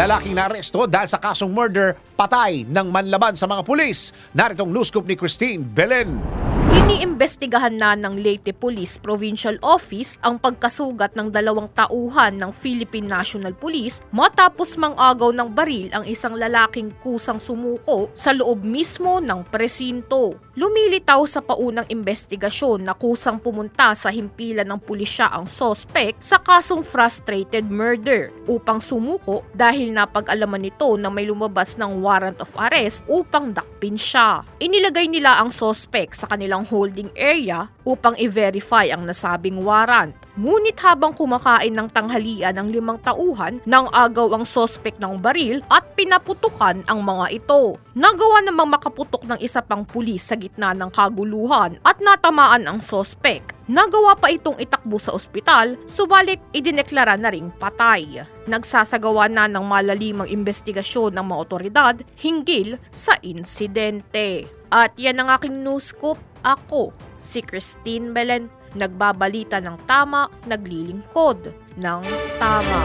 lalaking naaresto dahil sa kasong murder, patay ng manlaban sa mga pulis. Naritong news ni Christine Belen. Iniimbestigahan na ng Leyte Police Provincial Office ang pagkasugat ng dalawang tauhan ng Philippine National Police matapos mangagaw ng baril ang isang lalaking kusang sumuko sa loob mismo ng presinto. Lumilitaw sa paunang investigasyon na kusang pumunta sa himpilan ng pulisya ang sospek sa kasong frustrated murder upang sumuko dahil napag-alaman nito na may lumabas ng warrant of arrest upang dakpin siya. Inilagay nila ang sospek sa kanilang holding area upang i-verify ang nasabing warrant. Ngunit habang kumakain ng tanghalian ng limang tauhan, nang agaw ang sospek ng baril at pinaputukan ang mga ito. Nagawa namang makaputok ng isa pang pulis sa gitna ng kaguluhan at natamaan ang sospek. Nagawa pa itong itakbo sa ospital, subalit idineklara na ring patay. Nagsasagawa na ng malalimang investigasyon ng mga otoridad hinggil sa insidente. At yan ang aking news scoop. Ako, si Christine Belen, nagbabalita ng tama, naglilingkod ng tama.